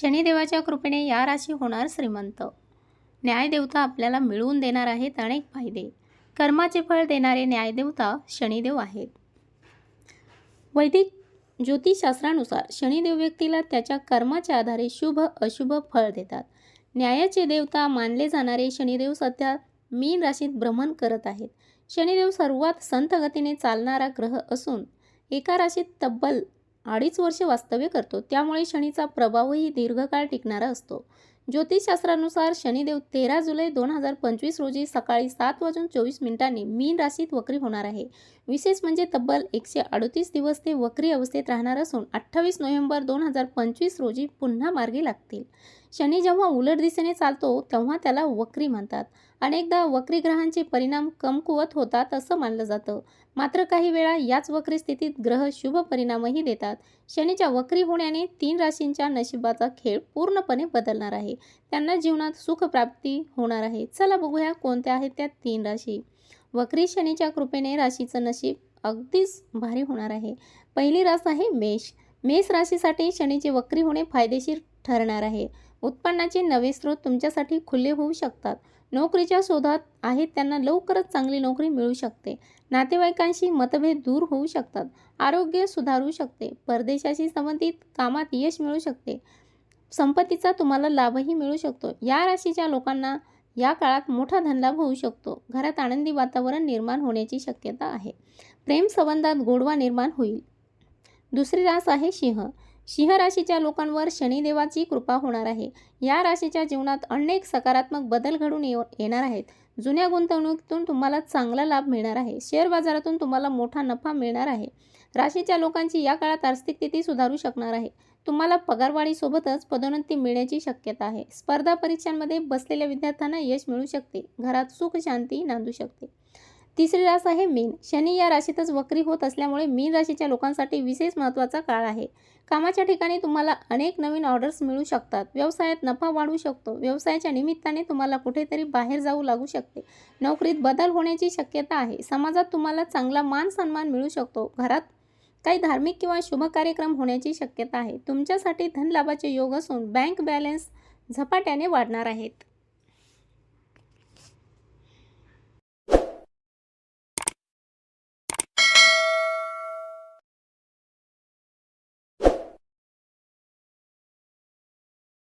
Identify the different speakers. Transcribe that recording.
Speaker 1: शनिदेवाच्या कृपेने या राशी होणार श्रीमंत. न्यायदेवता आपल्याला मिळवून देणार आहेत अनेक फायदे. कर्माचे फळ देणारे न्यायदेवता शनिदेव आहेत. वैदिक ज्योतिषशास्त्रानुसार शनिदेव व्यक्तीला त्याच्या कर्माच्या आधारे शुभ अशुभ फळ देतात. न्यायाचे देवता मानले जाणारे शनिदेव सध्या मीन राशीत भ्रमण करत आहेत. शनिदेव सर्वात संत गतीने चालणारा ग्रह असून एका राशीत तब्बल अडीच वर्ष वास्तव्य करतो त्यामुळे शनीचा प्रभावही दीर्घकाळ टिकणारा असतो. ज्योतिषशास्त्रानुसार शनिदेव तेरा जुलै दोन हजार पंचवीस रोजी सकाळी सात वाजून चोवीस मिनिटांनी मीन राशीत वक्री होणार आहे. विशेष म्हणजे तब्बल एकशे अडतीस दिवस ते वक्री अवस्थेत राहणार असून अठ्ठावीस नोव्हेंबर दोन हजार पंचवीस रोजी पुन्हा मार्गी लागतील. शनी जेव्हा उलट दिशेने चालतो तेव्हा त्याला वक्री म्हणतात. अनेकदा वक्री ग्रहांचे परिणाम कमकुवत होतात असं मानलं जातं. मात्र काही वेळा याच वक्री स्थितीत ग्रह शुभ परिणामही देतात. शनीच्या वक्री होण्याने तीन राशींच्या नशिबाचा खेळ पूर्णपणे बदलणार आहे. त्यांना जीवनात सुखप्राप्ती होणार आहे. चला बघूया कोणत्या आहेत त्या तीन राशी. वक्री शनीच्या कृपेने राशीचं नशीब अगदीच भारी होणार आहे. पहिली रास आहे मेष. मेष राशीसाठी शनीचे वक्री होणे फायदेशीर ठरणार आहे. उत्पन्नाचे नवे स्रोत तुमच्यासाठी खुले होऊ शकतात. नोकरीच्या शोधात आहेत त्यांना लवकरच चांगली नोकरी मिळू शकते. नातेवाईकांशी मतभेद दूर होऊ शकतात. आरोग्य सुधारू शकते. परदेशाशी संबंधित कामात यश मिळू शकते. संपत्तीचा तुम्हाला लाभही मिळू शकतो. या राशीच्या लोकांना या काळात मोठा धनलाभ होऊ शकतो. घरात आनंदी वातावरण निर्माण होण्याची शक्यता आहे. प्रेम संबंधात गोडवा निर्माण होईल. दुसरी रास आहे सिंह. सिंह राशीच्या लोकांवर शनिदेवाची कृपा होणार आहे. या राशीच्या जीवनात अनेक सकारात्मक बदल घडून येणार आहेत. जुन्या गुंतवणुकीतून तुम्हाला चांगला लाभ मिळणार आहे. शेअर बाजारातून तुम्हाला मोठा नफा मिळणार आहे. राशीच्या लोकांची या काळात आर्थिक स्थिती सुधारू शकणार आहे. तुम्हाला पगारवाढीसोबतच पदोन्नती मिळण्याची शक्यता आहे. स्पर्धा परीक्षांमध्ये बसलेल्या विद्यार्थ्यांना यश मिळू शकते. घरात सुख शांती नांदू शकते. तिसरी रास आहे मीन. शनी या राशीतच वक्री होत असल्यामुळे मीन राशीच्या लोकांसाठी विशेष महत्त्वाचा काळ आहे. कामाच्या ठिकाणी तुम्हाला अनेक नवीन ऑर्डर्स मिळू शकतात. व्यवसायात नफा वाढू शकतो. व्यवसायाच्या निमित्ताने तुम्हाला कुठेतरी बाहेर जाऊ लागू शकते. नोकरीत बदल होण्याची शक्यता आहे. समाजात तुम्हाला चांगला मान सन्मान मिळू शकतो. घरात काही धार्मिक किंवा शुभ कार्यक्रम होण्याची शक्यता आहे. तुमच्यासाठी धनलाभाचे योग असून बँक बॅलन्स झपाट्याने वाढणार आहेत.